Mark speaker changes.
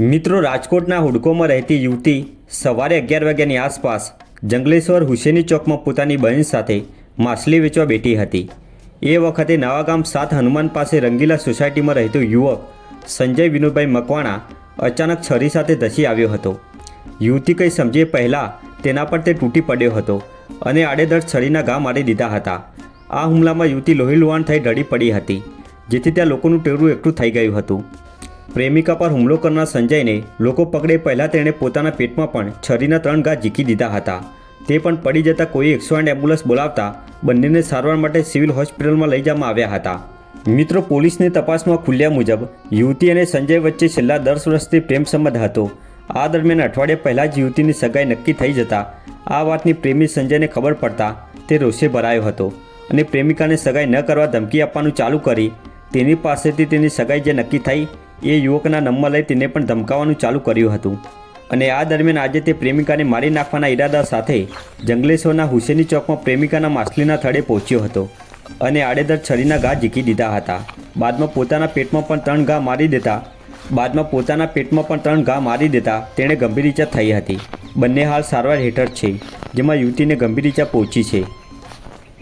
Speaker 1: મિત્રો, રાજકોટના હુડકોમાં રહેતી યુવતી સવારે અગિયાર વાગ્યાની આસપાસ જંગલેશ્વર હુસેની ચોકમાં પોતાની બહેન સાથે માછલી વેચવા બેઠી હતી. એ વખતે નવાગામ સાત હનુમાન પાસે રંગીલા સોસાયટીમાં રહેતો યુવક સંજય વિનોદભાઈ મકવાણા અચાનક છરી સાથે ધસી આવ્યો હતો. યુવતી કંઈ સમજે પહેલાં તેના પર તે તૂટી પડ્યો હતો અને આડેધડ છરીના ઘા મારી દીધા હતા. આ હુમલામાં યુવતી લોહી લુહાણ થઈ ઢળી પડી હતી, જેથી ત્યાં લોકોનું ટેરું એકઠું થઈ ગયું હતું. પ્રેમિકા પર હુમલો કરનાર સંજયને લોકો પકડે પહેલાં તેણે પોતાના પેટમાં પણ છરીના ત્રણ ઘા ઝીકી દીધા હતા. તે પણ પડી જતાં કોઈ એકસો આઠ એમ્બ્યુલન્સ બોલાવતા બંનેને સારવાર માટે સિવિલ હોસ્પિટલમાં લઈ જવામાં આવ્યા હતા. મિત્રો, પોલીસની તપાસમાં ખુલ્યા મુજબ યુવતી અને સંજય વચ્ચે છેલ્લા દસ વર્ષથી પ્રેમ સંબંધ હતો. આ દરમિયાન અઠવાડિયા પહેલાં જ યુવતીની સગાઈ નક્કી થઈ જતાં આ વાતની પ્રેમી સંજયને ખબર પડતા તે રોષે ભરાયો હતો અને પ્રેમિકાને સગાઈ ન કરવા ધમકી આપવાનું ચાલુ કરી તેની પાસેથી તેની સગાઈ જે નક્કી થઈ એ યુવકના નંબર લઈ તેને પણ ધમકાવવાનું ચાલુ કર્યું હતું. અને આ દરમિયાન આજે તે પ્રેમિકાને મારી નાખવાના ઈરાદા સાથે જંગલેશ્વરના હુસેની ચોકમાં પ્રેમિકાના માછલીના થડે પહોંચ્યો હતો અને આડેધડ છરીના ઘા ઝીકી દીધા હતા. બાદમાં પોતાના પેટમાં પણ ત્રણ ઘા મારી દેતા, બાદમાં પોતાના પેટમાં પણ ત્રણ ઘા મારી દેતા તેણે ગંભીર ઈજા થઈ હતી. બંને હાલ સારવાર હેઠળ છે, જેમાં યુવતીને ગંભીર ઈજા પહોંચી છે.